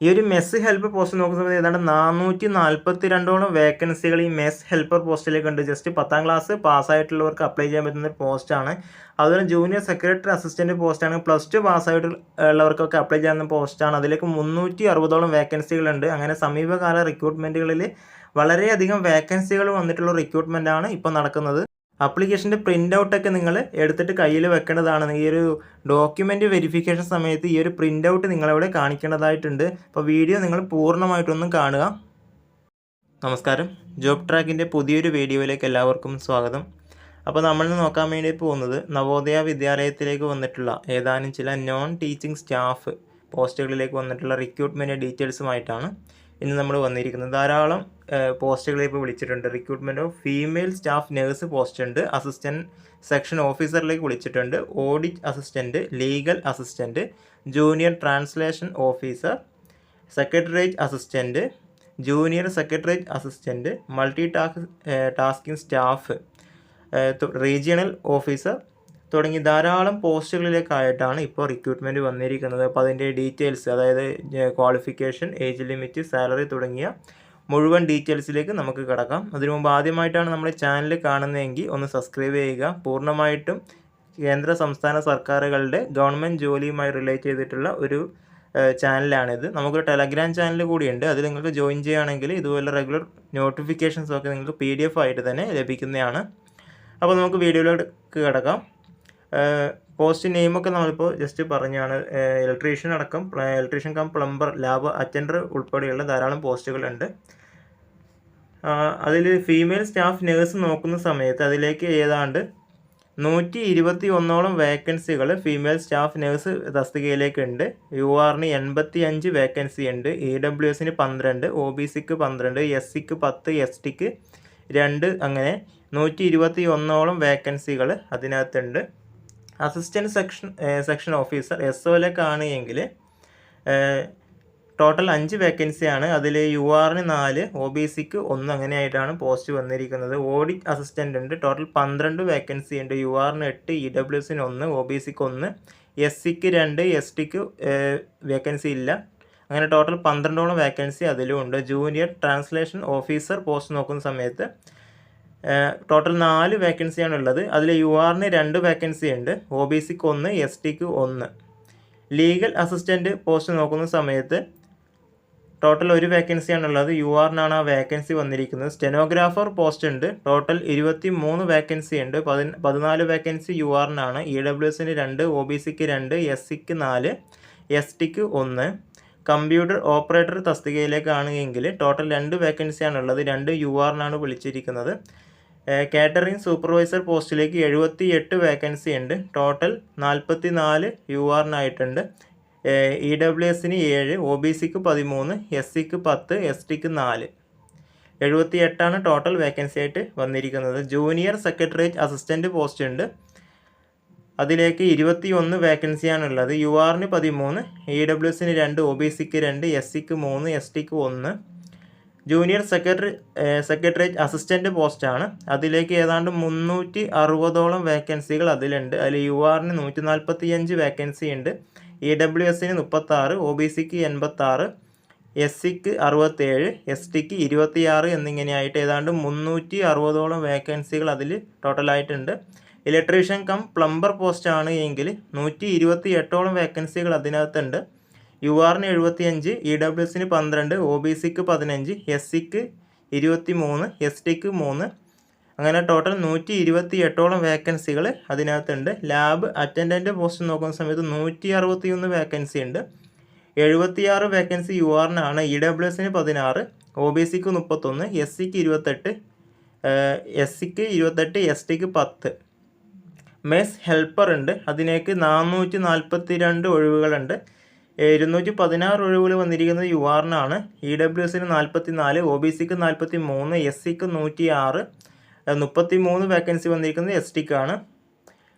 ഈ ഒരു mess helper post നോക്കുന്ന സമയത്ത് ഏതാണ്ട് നാനൂറ്റി നാൽപ്പത്തി രണ്ടോളം വേക്കൻസികൾ ഈ മെസ് ഹെൽപ്പർ പോസ്റ്റിലേക്ക് ഉണ്ട്. ജസ്റ്റ് പത്താം ക്ലാസ് പാസ്സായിട്ടുള്ളവർക്ക് അപ്ലൈ ചെയ്യാൻ പറ്റുന്ന ഒരു പോസ്റ്റാണ് അതുപോലെ ജൂനിയർ സെക്രട്ടറി അസിസ്റ്റന്റ് പോസ്റ്റാണ് പ്ലസ് ടു പാസ്സായിട്ടുള്ളവർക്കൊക്കെ അപ്ലൈ ചെയ്യാവുന്ന പോസ്റ്റാണ് അതിലേക്ക് മുന്നൂറ്റി അറുപതോളം വേക്കൻസികളുണ്ട് അങ്ങനെ സമീപകാല റിക്രൂട്ട്മെന്റുകളിൽ വളരെയധികം വേക്കൻസികൾ വന്നിട്ടുള്ള റിക്രൂട്ട്മെന്റാണ് ഇപ്പോൾ നടക്കുന്നത്. അപ്ലിക്കേഷന്റെ പ്രിന്റ് ഔട്ടൊക്കെ നിങ്ങൾ എടുത്തിട്ട് കയ്യിൽ വെക്കേണ്ടതാണ് ഈ ഒരു ഡോക്യുമെന്റ് വെരിഫിക്കേഷൻ സമയത്ത് ഈ ഒരു പ്രിന്റ് ഔട്ട് നിങ്ങളവിടെ കാണിക്കേണ്ടതായിട്ടുണ്ട് അപ്പോൾ വീഡിയോ നിങ്ങൾ പൂർണമായിട്ടൊന്നും കാണുക. നമസ്കാരം. ജോബ് ട്രാക്കിന്റെ പുതിയൊരു വീഡിയോയിലേക്ക് എല്ലാവർക്കും സ്വാഗതം. അപ്പോൾ നമ്മൾ നോക്കാൻ വേണ്ടി പോകുന്നത് നവോദയ വിദ്യാലയത്തിലേക്ക് വന്നിട്ടുള്ള ഏതാനും ചില നോൺ ടീച്ചിങ് സ്റ്റാഫ് പോസ്റ്റുകളിലേക്ക് വന്നിട്ടുള്ള റിക്രൂട്ട്മെന്റ് ഡീറ്റെയിൽസുമായിട്ടാണ് ഇന്ന് നമ്മൾ വന്നിരിക്കുന്നത് ധാരാളം പോസ്റ്റുകളെ ഇപ്പോൾ വിളിച്ചിട്ടുണ്ട്. Recruitment of female staff nurse post ഉണ്ട്. അസിസ്റ്റന്റ് സെക്ഷൻ ഓഫീസറിലേക്ക് വിളിച്ചിട്ടുണ്ട്. Audit assistant legal assistant junior translation officer secretariat assistant junior secretariat assistant multi task tasking staff regional officer തുടങ്ങി ധാരാളം പോസ്റ്റുകളിലേക്കായിട്ടാണ് ഇപ്പോൾ റിക്രൂട്ട്മെന്റ് വന്നിരിക്കുന്നത്. അപ്പോൾ അതിന്റെ ഡീറ്റെയിൽസ് അതായത് ക്വാളിഫിക്കേഷൻ ഏജ് ലിമിറ്റ് സാലറി തുടങ്ങിയ മുഴുവൻ ഡീറ്റെയിൽസിലേക്ക് നമുക്ക് കിടക്കാം. അതിനു മുമ്പ് ആദ്യമായിട്ടാണ് നമ്മുടെ ചാനൽ കാണുന്നതെങ്കിൽ ഒന്ന് സബ്സ്ക്രൈബ് ചെയ്യുക. പൂർണമായിട്ടും കേന്ദ്ര സംസ്ഥാന സർക്കാരുകളുടെ ഗവൺമെന്റ് ജോലിയുമായി റിലേറ്റ് ചെയ്തിട്ടുള്ള ഒരു ചാനലാണിത് നമുക്കൊരു ടെലഗ്രാം ചാനൽ കൂടിയുണ്ട്. അതിൽ നിങ്ങൾക്ക് ജോയിൻ ചെയ്യുകയാണെങ്കിൽ ഇതുപോലെ റെഗുലർ നോട്ടിഫിക്കേഷൻസ് ഒക്കെ നിങ്ങൾക്ക് പി ആയിട്ട് തന്നെ ലഭിക്കുന്നതാണ്. അപ്പോൾ നമുക്ക് വീഡിയോയിലേക്ക് കിടക്കാം. പോസ്റ്റ് നെയിമൊക്കെ നമ്മളിപ്പോൾ ജസ്റ്റ് പറഞ്ഞാണ്. ഇലക്ട്രീഷ്യൻ അടക്കം electrician cum plumber lab attender ഉൾപ്പെടെയുള്ള ധാരാളം പോസ്റ്റുകളുണ്ട്. അതിൽ ഫീമെയിൽ സ്റ്റാഫ് നേഴ്സ് നോക്കുന്ന സമയത്ത് അതിലേക്ക് ഏതാണ്ട് നൂറ്റി ഇരുപത്തി ഒന്നോളം വേക്കൻസികൾ ഫീമെയിൽ സ്റ്റാഫ് നേഴ്സ് തസ്തികയിലേക്ക് ഉണ്ട്. യു ആറിന് എൺപത്തി അഞ്ച് വേക്കൻസി ഉണ്ട് ഇ ഡബ്ല്യു എസിന് പന്ത്രണ്ട് ഒ ബി സിക്ക് പന്ത്രണ്ട് എസ് സിക്ക് പത്ത് എസ് ടിക്ക് രണ്ട് അങ്ങനെ നൂറ്റി ഇരുപത്തി ഒന്നോളം വേക്കൻസികൾ അതിനകത്തുണ്ട്. Assistant section section officer S ഒയിലേക്കാണ് എങ്കിൽ ടോട്ടൽ അഞ്ച് വേക്കൻസിയാണ്. അതിൽ യു ആറിന് നാല് ഒ ബി സിക്ക് ഒന്ന് അങ്ങനെയായിട്ടാണ് പോസ്റ്റ് വന്നിരിക്കുന്നത്. ഓഡിറ്റ് അസിസ്റ്റന്റ് ഉണ്ട്. ടോട്ടൽ പന്ത്രണ്ട് വേക്കൻസി ഉണ്ട്. യു ആറിന് എട്ട് ഇ ഡബ്ല്യു എസിന് ഒന്ന് ഒ ബി സിക്ക് ഒന്ന് എസ് സിക്ക് രണ്ട് എസ് ടിക്ക് വേക്കൻസി ഇല്ല. അങ്ങനെ ടോട്ടൽ പന്ത്രണ്ടോളം വേക്കൻസി അതിലും ഉണ്ട്. ജൂനിയർ ട്രാൻസ്ലേഷൻ ഓഫീസർ പോസ്റ്റ് നോക്കുന്ന സമയത്ത് ടോട്ടൽ നാല് വേക്കൻസിയാണ് ഉള്ളത്. അതിൽ യു ആറിന് രണ്ട് വേക്കൻസി ഉണ്ട്. ഒ ബി സിക്ക് ഒന്ന് എസ് ടിക്ക് ഒന്ന്. ലീഗൽ അസിസ്റ്റന്റ് പോസ്റ്റ് നോക്കുന്ന സമയത്ത് ടോട്ടൽ ഒരു വേക്കൻസിയാണ് ഉള്ളത്. യു ആറിനാണ് ആ വേക്കൻസി വന്നിരിക്കുന്നത്. സ്റ്റെനോഗ്രാഫർ പോസ്റ്റ് ഉണ്ട്. ടോട്ടൽ ഇരുപത്തി മൂന്ന് വേക്കൻസി ഉണ്ട്. പതി പതിനാല് വേക്കൻസി യു ആറിനാണ് ഇ ഡബ്ല്യു എസിന് രണ്ട് ഒ ബി സിക്ക് രണ്ട് എസ് സിക്ക് നാല് എസ് ടിക്ക് ഒന്ന്. കമ്പ്യൂട്ടർ ഓപ്പറേറ്റർ തസ്തികയിലേക്കാണെങ്കിൽ ടോട്ടൽ രണ്ട് വേക്കൻസിയാണ് ഉള്ളത്. രണ്ട് യു ആറിനാണ് വിളിച്ചിരിക്കുന്നത്. കാറ്ററിംഗ് സൂപ്പർവൈസർ പോസ്റ്റിലേക്ക് എഴുപത്തി എട്ട് വേക്കൻസി ഉണ്ട്. ടോട്ടൽ നാൽപ്പത്തി നാല് യു ആറിനായിട്ടുണ്ട്. ഇ ഡബ്ല്യു എസിന് ഏഴ് ഒ ബി സിക്ക് പതിമൂന്ന് എസ് സിക്ക് പത്ത് എസ് ടിക്ക് നാല്. എഴുപത്തി എട്ടാണ് ടോട്ടൽ വേക്കൻസി ആയിട്ട് വന്നിരിക്കുന്നത്. ജൂനിയർ സെക്രട്ടറിയേറ്റ് അസിസ്റ്റന്റ് പോസ്റ്റ് ഉണ്ട്. അതിലേക്ക് ഇരുപത്തി ഒന്ന് വേക്കൻസിയാണുള്ളത് യു ആറിന് പതിമൂന്ന് ഇ ഡബ്ല്യു എസിന് രണ്ട് ഒ ബി സിക്ക് രണ്ട് എസ് സിക്ക് മൂന്ന് എസ് ടിക്ക് ഒന്ന്. ജൂനിയർ സെക്രട്ടറി സെക്രട്ടേറിയറ്റ് അസിസ്റ്റന്റ് പോസ്റ്റാണ്. അതിലേക്ക് ഏതാണ്ട് മുന്നൂറ്റി അറുപതോളം വേക്കൻസികൾ അതിലുണ്ട്. അതിൽ യു ആറിന് നൂറ്റി നാൽപ്പത്തി അഞ്ച് വേക്കൻസി ഉണ്ട്. ഇ ഡബ്ല്യു എസിന് മുപ്പത്താറ് ഒ ബി സിക്ക് എൺപത്താറ് എസ് സിക്ക് അറുപത്തേഴ് എസ് ടിക്ക് ഇരുപത്തിയാറ് എന്നിങ്ങനെയായിട്ട് ഏതാണ്ട് മുന്നൂറ്റി അറുപതോളം വേക്കൻസികൾ അതിൽ ടോട്ടലായിട്ടുണ്ട്. ഇലക്ട്രീഷ്യൻ കം പ്ലംബർ പോസ്റ്റാണ് എങ്കിൽ നൂറ്റി ഇരുപത്തി എട്ടോളം വേക്കൻസികൾ അതിനകത്തുണ്ട്. യു ആറിന് എഴുപത്തിയഞ്ച് ഇ ഡബ്ല്യു എസിന് പന്ത്രണ്ട് ഒ ബി സിക്ക് പതിനഞ്ച് എസ് സിക്ക് ഇരുപത്തി മൂന്ന് എസ് ടിക്ക് മൂന്ന്. അങ്ങനെ ടോട്ടൽ നൂറ്റി ഇരുപത്തി എട്ടോളം വേക്കൻസികൾ അതിനകത്തുണ്ട്. ലാബ് അറ്റൻഡന്റ് പോസ്റ്റ് നോക്കുന്ന സമയത്ത് നൂറ്റി അറുപത്തി ഒന്ന് വേക്കൻസി ഉണ്ട്. എഴുപത്തിയാറ് വേക്കൻസി യു ആറിനാണ്. ഇ ഡബ്ല്യു എസിന് പതിനാറ് ഒ ബി സിക്ക് മുപ്പത്തൊന്ന് എസ് സിക്ക് ഇരുപത്തെട്ട് എസ് സിക്ക് ഇരുപത്തെട്ട് എസ് ടിക്ക് പത്ത്. മെസ് ഹെൽപ്പർ ഉണ്ട്. അതിനേക്ക് നാനൂറ്റി നാൽപ്പത്തി രണ്ട് ഒഴിവുകളുണ്ട്. ഇരുന്നൂറ്റി പതിനാറ് ഒഴിവുകൾ വന്നിരിക്കുന്നത് യു ആറിനാണ് ഇ ഡബ്ല്യു എസിന് നാൽപ്പത്തി നാല് ഒ ബി സിക്ക് നാൽപ്പത്തി മൂന്ന് എസ് സിക്ക് നൂറ്റി ആറ് മുപ്പത്തി മൂന്ന് വേക്കൻസി വന്നിരിക്കുന്നത് എസ് ടിക്കാണ്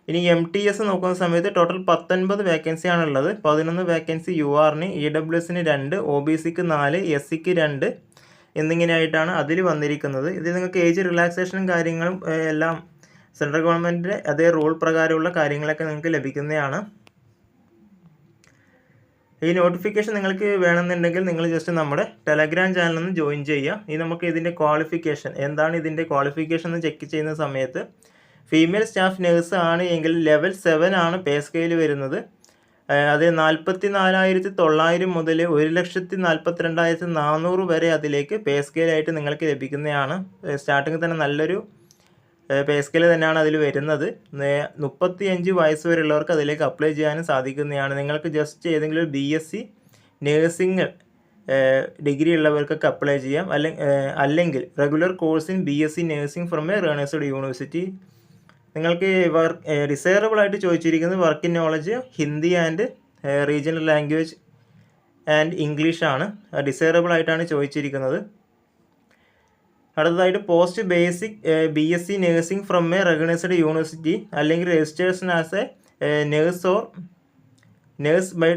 ഇനി എം ടി എസ് നോക്കുന്ന സമയത്ത് ടോട്ടൽ പത്തൊൻപത് വേക്കൻസിയാണുള്ളത് പതിനൊന്ന് വേക്കൻസി യു ആറിന് ഇ ഡബ്ല്യു എസിന് രണ്ട് ഒ ബി സിക്ക് നാല് എസ് സിക്ക് രണ്ട് എന്നിങ്ങനെയായിട്ടാണ് അതിൽ വന്നിരിക്കുന്നത്. ഇതിൽ നിങ്ങൾക്ക് ഏജ് റിലാക്സേഷനും കാര്യങ്ങളും എല്ലാം സെൻട്രൽ ഗവൺമെന്റിന്റെ അതേ റൂൾ പ്രകാരമുള്ള കാര്യങ്ങളൊക്കെ നിങ്ങൾക്ക് ലഭിക്കുന്നതാണ്. ഈ നോട്ടിഫിക്കേഷൻ നിങ്ങൾക്ക് വേണമെന്നുണ്ടെങ്കിൽ നിങ്ങൾ ജസ്റ്റ് നമ്മുടെ ടെലഗ്രാം ചാനലിൽ നിന്ന് ജോയിൻ ചെയ്യുക. ഈ നമുക്ക് ഇതിന്റെ ക്വാളിഫിക്കേഷൻ എന്താണ് ഇതിന്റെ ക്വാളിഫിക്കേഷൻ എന്ന് ചെക്ക് ചെയ്യുന്ന സമയത്ത് ഫീമെയിൽ സ്റ്റാഫ് നേഴ്സ് ആണ് എങ്കിൽ ലെവൽ സെവൻ ആണ് പേ സ്കെയിൽ വരുന്നത്. അത് നാൽപ്പത്തി നാലായിരത്തി തൊള്ളായിരം മുതൽ ഒരു ലക്ഷത്തി നാൽപ്പത്തി രണ്ടായിരത്തി നാനൂറ് വരെ അതിലേക്ക് പേ സ്കെയിലായിട്ട് നിങ്ങൾക്ക് ലഭിക്കുന്നതാണ്. സ്റ്റാർട്ടിങ്ങിൽ തന്നെ നല്ലൊരു പേ സ്കെയിൽ തന്നെയാണ് അതിൽ വരുന്നത്. മുപ്പത്തി അഞ്ച് വയസ്സ് വരെയുള്ളവർക്ക് അതിലേക്ക് അപ്ലൈ ചെയ്യാനും സാധിക്കുന്നതാണ്. നിങ്ങൾക്ക് ജസ്റ്റ് ഏതെങ്കിലും ഒരു B S C nursing degree ഉള്ളവർക്കൊക്കെ apply ചെയ്യാം. അല്ലെങ്കിൽ അല്ലെങ്കിൽ regular course in B S C nursing from a recognised university നിങ്ങൾക്ക് വർക്ക് ഡിസൈറബിൾ ആയിട്ട് ചോദിച്ചിരിക്കുന്നത് work knowledge Hindi and regional language and ഇംഗ്ലീഷാണ് ഡിസൈറബിൾ ആയിട്ടാണ് ചോദിച്ചിരിക്കുന്നത്. അടുത്തതായിട്ട് post basic B S C nursing from a recognised university അല്ലെങ്കിൽ registration as a nurse or nurse by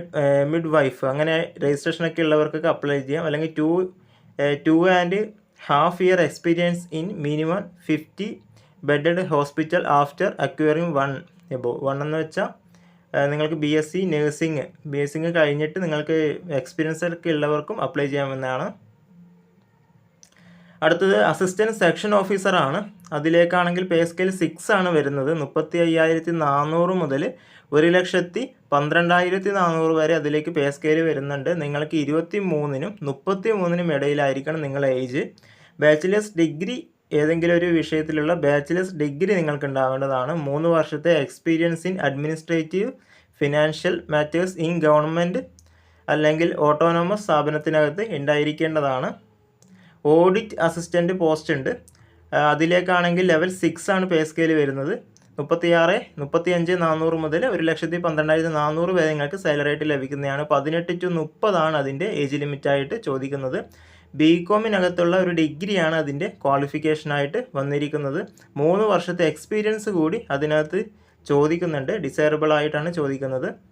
midwife അങ്ങനെ രജിസ്ട്രേഷനൊക്കെ ഉള്ളവർക്കൊക്കെ അപ്ലൈ ചെയ്യാം. അല്ലെങ്കിൽ two two and half year experience in minimum fifty bedded hospital after acquiring one above one എന്ന് വെച്ചാൽ നിങ്ങൾക്ക് B S C nursing B S Singh കഴിഞ്ഞിട്ട് നിങ്ങൾക്ക് എക്സ്പീരിയൻസ് ഒക്കെ ഉള്ളവർക്കും അപ്ലൈ ചെയ്യാമെന്നാണ് അടുത്തത് അസിസ്റ്റന്റ് സെക്ഷൻ ഓഫീസറാണ് അതിലേക്കാണെങ്കിൽ പേ സ്കെയിൽ സിക്സ് ആണ് വരുന്നത്. മുപ്പത്തി അയ്യായിരത്തി നാനൂറ് മുതൽ ഒരു ലക്ഷത്തി പന്ത്രണ്ടായിരത്തി നാനൂറ് വരെ അതിലേക്ക് പേ സ്കെയിൽ വരുന്നുണ്ട്. നിങ്ങൾക്ക് ഇരുപത്തി മൂന്നിനും മുപ്പത്തി മൂന്നിനും ഇടയിലായിരിക്കണം നിങ്ങളുടെ ഏജ്. ബാച്ചിലേഴ്സ് ഡിഗ്രി ഏതെങ്കിലും ഒരു വിഷയത്തിലുള്ള ബാച്ചിലേഴ്സ് ഡിഗ്രി നിങ്ങൾക്ക് ഉണ്ടാവേണ്ടതാണ് മൂന്ന് വർഷത്തെ experience in administrative financial matters in government അല്ലെങ്കിൽ ഓട്ടോണോമസ് സ്ഥാപനത്തിനകത്ത് ഉണ്ടായിരിക്കേണ്ടതാണ്. ഓഡിറ്റ് അസിസ്റ്റന്റ് പോസ്റ്റ് ഉണ്ട്. അതിലേക്കാണെങ്കിൽ ലെവൽ സിക്സ് ആണ് പേ സ്കെയിൽ വരുന്നത്. മുപ്പത്തിയാറ് മുപ്പത്തിയഞ്ച് നാനൂറ് മുതൽ ഒരു ലക്ഷത്തി പന്ത്രണ്ടായിരത്തി നാനൂറ് വരെ നിങ്ങൾക്ക് സാലറി ആയിട്ട് ലഭിക്കുന്നതാണ്. പതിനെട്ട് ടു മുപ്പതാണ് അതിന്റെ ഏജ് ലിമിറ്റായിട്ട് ചോദിക്കുന്നത്. ബി കോമിനകത്തുള്ള ഒരു ഡിഗ്രിയാണ് അതിന്റെ ക്വാളിഫിക്കേഷനായിട്ട് വന്നിരിക്കുന്നത്. മൂന്ന് വർഷത്തെ എക്സ്പീരിയൻസ് കൂടി അതിനകത്ത് ചോദിക്കുന്നുണ്ട്. ഡിസൈറബിൾ ആയിട്ടാണ് ചോദിക്കുന്നത്.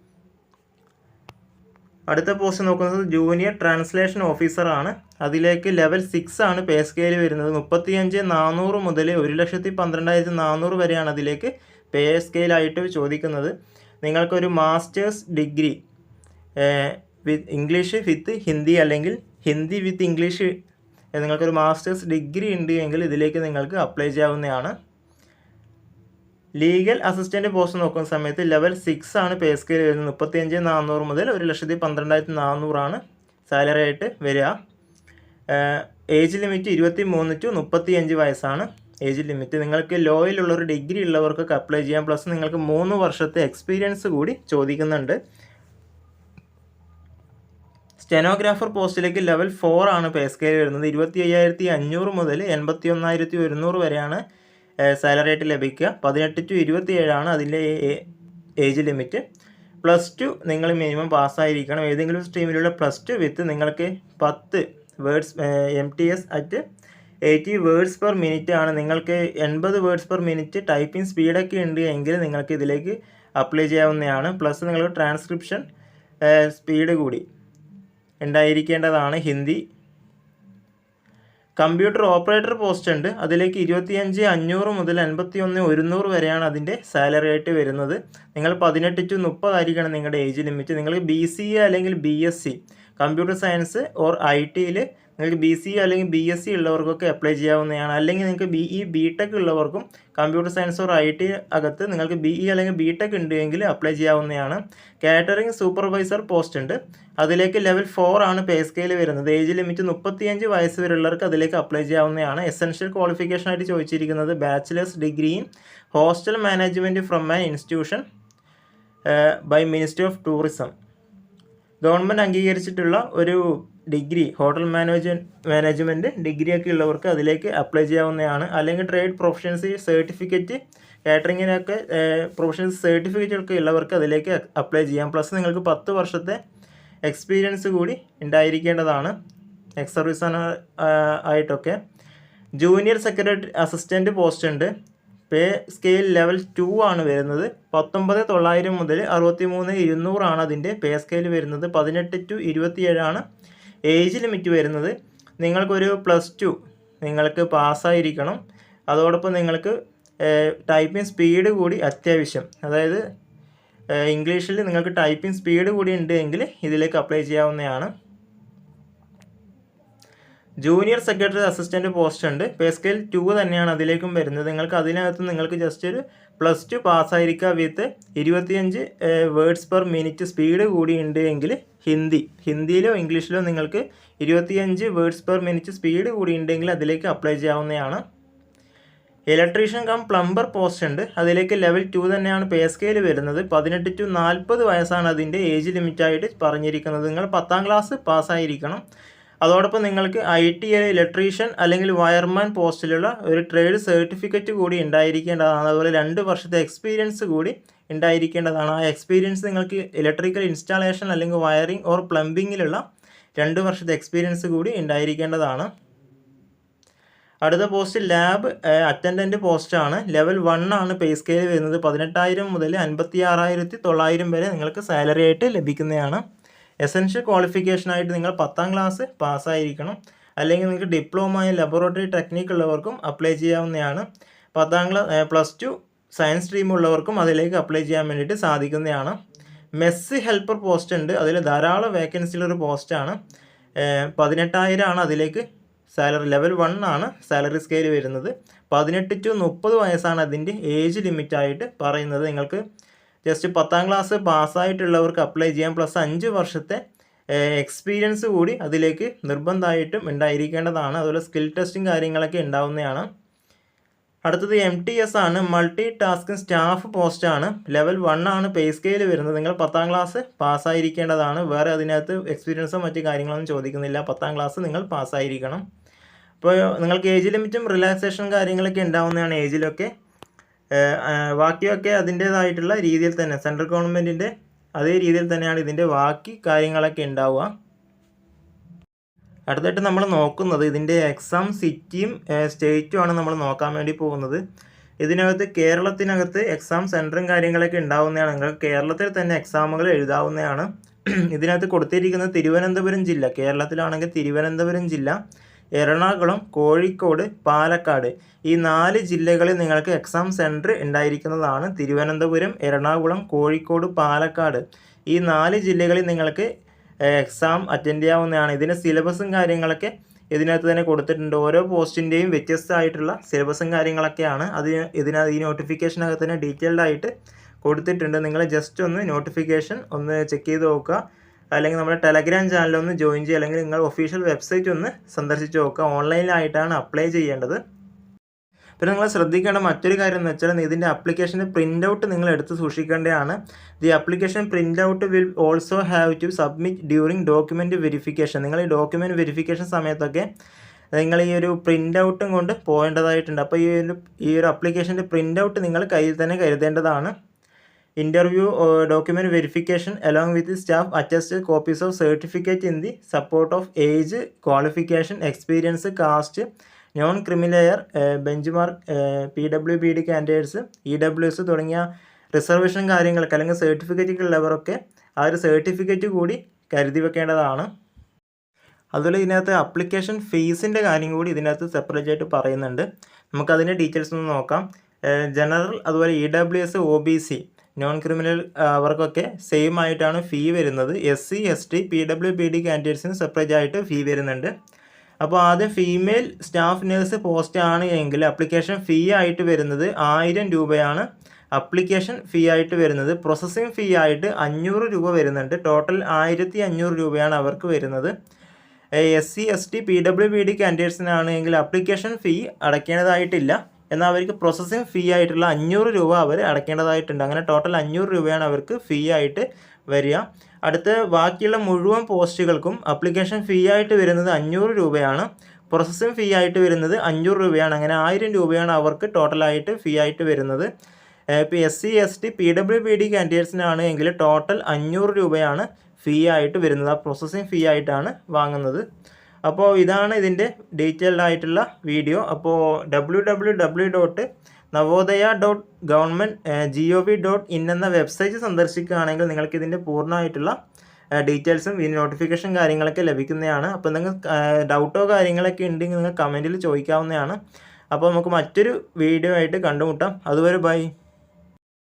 അടുത്ത പോസ്റ്റ് നോക്കുന്നത് ജൂനിയർ ട്രാൻസ്ലേഷൻ ഓഫീസറാണ് അതിലേക്ക് ലെവൽ സിക്സ് ആണ് പേ സ്കെയിൽ വരുന്നത്. മുപ്പത്തിയഞ്ച് നാനൂറ് മുതൽ ഒരു ലക്ഷത്തി പന്ത്രണ്ടായിരത്തി നാനൂറ് വരെയാണ് അതിലേക്ക് പേ സ്കെയിലായിട്ട് ചോദിക്കുന്നത്. നിങ്ങൾക്കൊരു masters degree with English with Hindi അല്ലെങ്കിൽ ഹിന്ദി വിത്ത് ഇംഗ്ലീഷ് നിങ്ങൾക്കൊരു മാസ്റ്റേഴ്സ് ഡിഗ്രി ഉണ്ട് എങ്കിൽ ഇതിലേക്ക് നിങ്ങൾക്ക് അപ്ലൈ ചെയ്യാവുന്നതാണ്. ലീഗൽ അസിസ്റ്റന്റ് പോസ്റ്റ് നോക്കുന്ന സമയത്ത് ലെവൽ സിക്സ് ആണ് പേ സ്കെയിൽ വരുന്നത്. മുപ്പത്തിയഞ്ച് നാനൂറ് മുതൽ ഒരു ലക്ഷത്തി പന്ത്രണ്ടായിരത്തി നാനൂറാണ് സാലറി ആയിട്ട് വരിക. ഏജ് ലിമിറ്റ് ഇരുപത്തി മൂന്ന് ടു മുപ്പത്തി അഞ്ച് വയസ്സാണ് ഏജ് ലിമിറ്റ് നിങ്ങൾക്ക് ലോയിലുള്ള ഒരു ഡിഗ്രി ഉള്ളവർക്കൊക്കെ അപ്ലൈ ചെയ്യാം. പ്ലസ് നിങ്ങൾക്ക് മൂന്ന് വർഷത്തെ എക്സ്പീരിയൻസ് കൂടി ചോദിക്കുന്നുണ്ട്. സ്റ്റെനോഗ്രാഫർ പോസ്റ്റിലേക്ക് ലെവൽ ഫോർ ആണ് പേ സ്കെയിൽ വരുന്നത്. ഇരുപത്തി അയ്യായിരത്തി അഞ്ഞൂറ് മുതൽ എൺപത്തി ഒന്നായിരത്തി ഒരുന്നൂറ് വരെയാണ് സാലറി ആയിട്ട് ലഭിക്കുക. പതിനെട്ട് ടു ഇരുപത്തി ഏഴാണ് അതിന്റെ ഏജ് ലിമിറ്റ് പ്ലസ് ടു നിങ്ങൾ മിനിമം പാസ്സായിരിക്കണം ഏതെങ്കിലും സ്ട്രീമിലുള്ള പ്ലസ് ടു വിത്ത് നിങ്ങൾക്ക് പത്ത് words M T S at eighty words per minute ആണ്. നിങ്ങൾക്ക് എൺപത് വേർഡ്സ് പെർ മിനിറ്റ് ടൈപ്പിംഗ് സ്പീഡൊക്കെ ഉണ്ട് എങ്കിൽ നിങ്ങൾക്ക് ഇതിലേക്ക് അപ്ലൈ ചെയ്യാവുന്നതാണ്. പ്ലസ് നിങ്ങൾക്ക് ട്രാൻസ്ക്രിപ്ഷൻ സ്പീഡ് കൂടി. ഉണ്ടായിരിക്കേണ്ടതാണ് ഹിന്ദി. കമ്പ്യൂട്ടർ ഓപ്പറേറ്റർ പോസ്റ്റ് ഉണ്ട്. അതിലേക്ക് ഇരുപത്തിയഞ്ച് അഞ്ഞൂറ് മുതൽ അൻപത്തി ഒന്ന് ഒരുന്നൂറ് വരെയാണ് അതിന്റെ സാലറി ആയിട്ട് വരുന്നത്. നിങ്ങൾ പതിനെട്ട് ടു മുപ്പതായിരിക്കണം നിങ്ങളുടെ ഏജ് ലിമിറ്റ്. നിങ്ങൾ ബി സി എ അല്ലെങ്കിൽ B S C computer science or I ടിയിൽ നിങ്ങൾക്ക് ബി സി അല്ലെങ്കിൽ ബി എസ് സി ഉള്ളവർക്കൊക്കെ അപ്ലൈ ചെയ്യാവുന്നതാണ്. അല്ലെങ്കിൽ നിങ്ങൾക്ക് ബി ഇ ബി ടെക് ഉള്ളവർക്കും computer science or I T അകത്ത് നിങ്ങൾക്ക് ബി ഇ അല്ലെങ്കിൽ ബി ടെക് ഉണ്ടെങ്കിൽ അപ്ലൈ ചെയ്യാവുന്നതാണ്. കാറ്ററിംഗ് സൂപ്പർവൈസർ പോസ്റ്റ് ഉണ്ട്. അതിലേക്ക് ലെവൽ ഫോർ ആണ് പേ സ്കെയിൽ വരുന്നത്. ഏജ് ലിമിറ്റ് മുപ്പത്തിയഞ്ച് വയസ്സ് വരെയുള്ളവർക്ക് അതിലേക്ക് അപ്ലൈ ചെയ്യാവുന്നതാണ്. എസെൻഷ്യൽ ക്വാളിഫിക്കേഷൻ ആയിട്ട് ചോദിച്ചിരിക്കുന്നത് bachelors degree in hostel management from an institution by ministry of tourism government അംഗീകരിച്ചിട്ടുള്ള ഒരു ഡിഗ്രി ഹോട്ടൽ മാനേജ് മാനേജ്മെന്റ് ഡിഗ്രിയൊക്കെ ഉള്ളവർക്ക് അതിലേക്ക് അപ്ലൈ ചെയ്യാവുന്നതാണ്. അല്ലെങ്കിൽ ട്രേഡ് പ്രൊഫഷൻസി സർട്ടിഫിക്കറ്റ് കാറ്ററിങ്ങിനൊക്കെ പ്രൊഫഷൻസ് സർട്ടിഫിക്കറ്റ് ഒക്കെ ഉള്ളവർക്ക് അതിലേക്ക് അപ്ലൈ ചെയ്യാം. പ്ലസ് നിങ്ങൾക്ക് പത്ത് വർഷത്തെ എക്സ്പീരിയൻസ് കൂടി ഉണ്ടായിരിക്കേണ്ടതാണ്. എക്സ് സർവീസ് ആയിട്ടൊക്കെ. ജൂനിയർ സെക്രട്ടറി അസിസ്റ്റന്റ് പോസ്റ്റ് ഉണ്ട്. പേ സ്കെയിൽ ലെവൽ ടു ആണ് വരുന്നത്. പത്തൊമ്പത് തൊള്ളായിരം മുതൽ അറുപത്തി മൂന്ന് ഇരുന്നൂറാണ് അതിന്റെ പേ സ്കെയിൽ വരുന്നത്. പതിനെട്ട് ടു ഇരുപത്തിയേഴാണ് ഏജ് ലിമിറ്റ് വരുന്നത് നിങ്ങൾക്കൊരു പ്ലസ് ടു നിങ്ങൾക്ക് പാസ്സായിരിക്കണം. അതോടൊപ്പം നിങ്ങൾക്ക് ടൈപ്പിംഗ് സ്പീഡ് കൂടി അത്യാവശ്യം. അതായത് ഇംഗ്ലീഷിൽ നിങ്ങൾക്ക് ടൈപ്പിംഗ് സ്പീഡ് കൂടി ഉണ്ട് എങ്കിൽ ഇതിലേക്ക് അപ്ലൈ ചെയ്യാവുന്നതാണ്. ജൂനിയർ സെക്രട്ടറി അസിസ്റ്റന്റ് പോസ്റ്റ് ഉണ്ട്. പേ സ്കെയിൽ ടു തന്നെയാണ് അതിലേക്കും വരുന്നത്. നിങ്ങൾക്ക് അതിനകത്ത് നിങ്ങൾക്ക് ജസ്റ്റ് ഒരു പ്ലസ് ടു പാസ്സായിരിക്കുക വിത്ത് ഇരുപത്തിയഞ്ച് വേർഡ്സ് പെർ മിനിറ്റ് സ്പീഡ് കൂടി ഉണ്ട് എങ്കിൽ ഹിന്ദി ഹിന്ദിയിലോ ഇംഗ്ലീഷിലോ നിങ്ങൾക്ക് ഇരുപത്തിയഞ്ച് വേർഡ്സ് പെർ മിനിറ്റ് സ്പീഡ് കൂടി ഉണ്ടെങ്കിൽ അതിലേക്ക് അപ്ലൈ ചെയ്യാവുന്നതാണ്. ഇലക്ട്രീഷ്യൻ കം പ്ലംബർ പോസ്റ്റ് ഉണ്ട്. അതിലേക്ക് ലെവൽ ടു തന്നെയാണ് പേ സ്കെയിൽ വരുന്നത്. പതിനെട്ട് ടു നാൽപ്പത് വയസ്സാണ് അതിന്റെ ഏജ് ലിമിറ്റായിട്ട് പറഞ്ഞിരിക്കുന്നത്. നിങ്ങൾ പത്താം ക്ലാസ് പാസ്സായിരിക്കണം. അതോടൊപ്പം നിങ്ങൾക്ക് ഐ ടി ഐ ഇലക്ട്രീഷ്യൻ അല്ലെങ്കിൽ വയർമാൻ പോസ്റ്റിലുള്ള ഒരു ട്രേഡ് സർട്ടിഫിക്കറ്റ് കൂടി ഉണ്ടായിരിക്കേണ്ടതാണ്. അതുപോലെ രണ്ട് വർഷത്തെ എക്സ്പീരിയൻസ് കൂടി ഉണ്ടായിരിക്കേണ്ടതാണ്. ആ എക്സ്പീരിയൻസ് നിങ്ങൾക്ക് ഇലക്ട്രിക്കൽ ഇൻസ്റ്റാളേഷൻ അല്ലെങ്കിൽ വയറിംഗ് ഓർ പ്ലംബിങ്ങിലുള്ള രണ്ട് വർഷത്തെ എക്സ്പീരിയൻസ് കൂടി ഉണ്ടായിരിക്കേണ്ടതാണ്. അടുത്ത പോസ്റ്റ് ലാബ് അറ്റൻഡന്റ് പോസ്റ്റാണ്. ലെവൽ വൺ ആണ് പേ സ്കെയിൽ വരുന്നത്. പതിനെട്ടായിരം മുതൽ അൻപത്തി ആറായിരത്തി തൊള്ളായിരം വരെ നിങ്ങൾക്ക് സാലറി ആയിട്ട് ലഭിക്കുന്നതാണ്. എസൻഷ്യൽ ക്വാളിഫിക്കേഷനായിട്ട് നിങ്ങൾ പത്താം ക്ലാസ് പാസ്സായിരിക്കണം. അല്ലെങ്കിൽ നിങ്ങൾക്ക് ഡിപ്ലോമ ഇൻ ലബോറട്ടറി ടെക്നിക്ക് ഉള്ളവർക്കും അപ്ലൈ ചെയ്യാവുന്നതാണ്. പത്താം class plus two science stream ഉള്ളവർക്കും അതിലേക്ക് അപ്ലൈ ചെയ്യാൻ വേണ്ടിയിട്ട് സാധിക്കുന്നതാണ്. മെസ്സി ഹെൽപ്പർ പോസ്റ്റ് ഉണ്ട്. അതിൽ ധാരാളം വേക്കൻസിയിലൊരു പോസ്റ്റാണ് പതിനെട്ടായിരം ആണ് അതിലേക്ക് സാലറി ലെവൽ വൺ ആണ് സാലറി സ്കെയിൽ വരുന്നത്. പതിനെട്ട് ടു മുപ്പത് വയസ്സാണ് അതിന്റെ ഏജ് ലിമിറ്റായിട്ട് പറയുന്നത് നിങ്ങൾക്ക്. ജസ്റ്റ് പത്താം ക്ലാസ് പാസ്സായിട്ടുള്ളവർക്ക് അപ്ലൈ ചെയ്യാം. പ്ലസ് അഞ്ച് വർഷത്തെ എക്സ്പീരിയൻസ് കൂടി അതിലേക്ക് നിർബന്ധമായിട്ടും ഉണ്ടായിരിക്കേണ്ടതാണ്. അതുപോലെ സ്കിൽ ടെസ്റ്റും കാര്യങ്ങളൊക്കെ ഉണ്ടാവുന്നതാണ്. അടുത്തത് എം ടി എസ് ആണ്. മൾട്ടി ടാസ്കിംഗ് സ്റ്റാഫ് പോസ്റ്റാണ് ലെവൽ വൺ ആണ് പേ സ്കെയിൽ വരുന്നത്. നിങ്ങൾ പത്താം ക്ലാസ് പാസ്സായിരിക്കേണ്ടതാണ്. വേറെ അതിനകത്ത് എക്സ്പീരിയൻസോ മറ്റു കാര്യങ്ങളൊന്നും ചോദിക്കുന്നില്ല. പത്താം ക്ലാസ് നിങ്ങൾ പാസ്സായിരിക്കണം. അപ്പോൾ നിങ്ങൾക്ക് ഏജ് ലിമിറ്റും റിലാക്സേഷൻ കാര്യങ്ങളൊക്കെ ഉണ്ടാവുന്നതാണ് ഏജിലൊക്കെ. ബാക്കിയൊക്കെ അതിന്റേതായിട്ടുള്ള രീതിയിൽ തന്നെ സെൻട്രൽ ഗവൺമെന്റിന്റെ അതേ രീതിയിൽ തന്നെയാണ് ഇതിന്റെ ബാക്കി കാര്യങ്ങളൊക്കെ ഉണ്ടാവുക. അടുത്തായിട്ട് നമ്മൾ നോക്കുന്നത് ഇതിന്റെ എക്സാം സിറ്റിയും സ്റ്റേറ്റുമാണ് നമ്മൾ നോക്കാൻ വേണ്ടി പോകുന്നത്. ഇതിനകത്ത് കേരളത്തിനകത്ത് എക്സാം സെന്ററും കാര്യങ്ങളൊക്കെ ഉണ്ടാവുന്നതാണ്. നിങ്ങൾ കേരളത്തിൽ തന്നെ എക്സാമുകൾ എഴുതാവുന്നതാണ്. ഇതിനകത്ത് കൊടുത്തിരിക്കുന്നത് തിരുവനന്തപുരം ജില്ല കേരളത്തിലാണെങ്കിൽ തിരുവനന്തപുരം ജില്ല. എറണാകുളം കോഴിക്കോട് പാലക്കാട്. ഈ നാല് ജില്ലകളിൽ നിങ്ങൾക്ക് എക്സാം സെന്റർ ഉണ്ടായിരിക്കുന്നതാണ് തിരുവനന്തപുരം എറണാകുളം കോഴിക്കോട് പാലക്കാട്. ഈ നാല് ജില്ലകളിൽ നിങ്ങൾക്ക് എക്സാം അറ്റൻഡ് ചെയ്യാവുന്നതാണ്. ഇതിന്റെ സിലബസും കാര്യങ്ങളൊക്കെ ഇതിനകത്ത് തന്നെ കൊടുത്തിട്ടുണ്ട്. ഓരോ പോസ്റ്റിന്റെയും വ്യത്യസ്തമായിട്ടുള്ള സിലബസും കാര്യങ്ങളൊക്കെയാണ്. അത് ഇതിനകത്ത് ഈ നോട്ടിഫിക്കേഷനകത്ത് തന്നെ ഡീറ്റെയിൽഡ് ആയിട്ട് കൊടുത്തിട്ടുണ്ട്. നിങ്ങൾ ജസ്റ്റ് ഒന്ന് നോട്ടിഫിക്കേഷൻ ഒന്ന് ചെക്ക് ചെയ്ത് നോക്കുക. അല്ലെങ്കിൽ നമ്മുടെ ടെലഗ്രാം ചാനൽ ഒന്ന് ജോയിൻ ചെയ്യുക അല്ലെങ്കിൽ നിങ്ങൾ ഒഫീഷ്യൽ വെബ്സൈറ്റ് ഒന്ന് സന്ദർശിച്ച് നോക്കുക. ഓൺലൈനിലായിട്ടാണ് അപ്ലൈ ചെയ്യേണ്ടത്. പിന്നെ നിങ്ങൾ ശ്രദ്ധിക്കേണ്ട മറ്റൊരു കാര്യം എന്ന് വെച്ചാൽ ഇതിന്റെ അപ്ലിക്കേഷന്റെ പ്രിന്റ് ഔട്ട് നിങ്ങൾ എടുത്ത് സൂക്ഷിക്കേണ്ടതാണ്. The application print out will also have to submit during document verification നിങ്ങൾ ഈ ഡോക്യുമെന്റ് വെരിഫിക്കേഷൻ സമയത്തൊക്കെ നിങ്ങൾ ഈ ഒരു പ്രിന്റ് ഔട്ടും കൊണ്ട് പോകേണ്ടതായിട്ടുണ്ട്. അപ്പോൾ ഈ ഒരു ഈ ഒരു അപ്ലിക്കേഷന്റെ പ്രിന്റ് ഔട്ട് നിങ്ങൾ കയ്യിൽ തന്നെ കരുതേണ്ടതാണ്. Interview document verification along with staff attest copies of certificate in the support of age qualification experience caste non creamy layer benchmark P W B D candidates E W S തുടങ്ങിയ reservation കാര്യങ്ങൾക്ക് അല്ലെങ്കിൽ certificate ഉള്ളവരൊക്കെ ആ ഒരു certificate കൂടി കരുതി വെക്കേണ്ടതാണ്. അതുപോലെ ഇതിനകത്ത് അപ്ലിക്കേഷൻ ഫീസിന്റെ കാര്യം കൂടി ഇതിനകത്ത് സെപ്പറേറ്റ് ആയിട്ട് പറയുന്നുണ്ട്. നമുക്കതിന്റെ ഡീറ്റെയിൽസ് ഒന്ന് നോക്കാം. ജനറൽ അതുപോലെ E W S O B C non criminal അവർക്കൊക്കെ സെയിം ആയിട്ടാണ് ഫീ വരുന്നത്. S C S T P W P D കാൻഡിഡേറ്റ്സിന് separate ആയിട്ട് ഫീ വരുന്നുണ്ട്. അപ്പോൾ ആദ്യം ഫീമെയിൽ സ്റ്റാഫ് നേഴ്സ് പോസ്റ്റ് ആണ് എങ്കിൽ അപ്ലിക്കേഷൻ ഫീ ആയിട്ട് വരുന്നത് ആയിരം രൂപയാണ്. അപ്ലിക്കേഷൻ ഫീ ആയിട്ട് വരുന്നത് പ്രോസസ്സിംഗ് ഫീ ആയിട്ട് അഞ്ഞൂറ് രൂപ വരുന്നുണ്ട്. ടോട്ടൽ ആയിരത്തി അഞ്ഞൂറ് രൂപയാണ് അവർക്ക് വരുന്നത്. S C S T P W P D കാൻഡിഡേറ്റ്സിനാണെങ്കിൽ application fee അടയ്ക്കേണ്ടതായിട്ടില്ല. എന്നാൽ അവർക്ക് പ്രോസസ്സിംഗ് ഫീ ആയിട്ടുള്ള അഞ്ഞൂറ് രൂപ അവർ അടയ്ക്കേണ്ടതായിട്ടുണ്ട്. അങ്ങനെ ടോട്ടൽ അഞ്ഞൂറ് രൂപയാണ് അവർക്ക് ഫീ ആയിട്ട് വരിക. അടുത്ത് ബാക്കിയുള്ള മുഴുവൻ പോസ്റ്റുകൾക്കും അപ്ലിക്കേഷൻ ഫീ ആയിട്ട് വരുന്നത് അഞ്ഞൂറ് രൂപയാണ്. പ്രോസസ്സിംഗ് ഫീ ആയിട്ട് വരുന്നത് അഞ്ഞൂറ് രൂപയാണ്. അങ്ങനെ ആയിരം രൂപയാണ് അവർക്ക് ടോട്ടലായിട്ട് ഫീ ആയിട്ട് വരുന്നത്. ഇപ്പോൾ S C S T P W P D കാൻഡിഡേറ്റ്സിനാണ് എങ്കിൽ ടോട്ടൽ അഞ്ഞൂറ് രൂപയാണ് ഫീ ആയിട്ട് വരുന്നത്. ആ പ്രോസസ്സിംഗ് ഫീ ആയിട്ടാണ് വാങ്ങുന്നത്. അപ്പോൾ ഇതാണ് ഇതിന്റെ ഡീറ്റെയിൽഡ് ആയിട്ടുള്ള വീഡിയോ അപ്പോൾ W W W dot Navodaya dot government G O V dot in എന്ന വെബ്സൈറ്റ് സന്ദർശിക്കുകയാണെങ്കിൽ നിങ്ങൾക്ക് ഇതിന്റെ പൂർണമായിട്ടുള്ള ഡീറ്റെയിൽസും ഇതിന് നോട്ടിഫിക്കേഷൻ കാര്യങ്ങളൊക്കെ ലഭിക്കുന്നതാണ്. അപ്പോൾ നിങ്ങൾക്ക് ഡൗട്ടോ കാര്യങ്ങളൊക്കെ ഉണ്ടെങ്കിൽ നിങ്ങൾ കമന്റിൽ ചോദിക്കാവുന്നതാണ്. അപ്പോൾ നമുക്ക് മറ്റൊരു വീഡിയോ ആയിട്ട് കണ്ടുമുട്ടാം. അതുവരെ ബൈ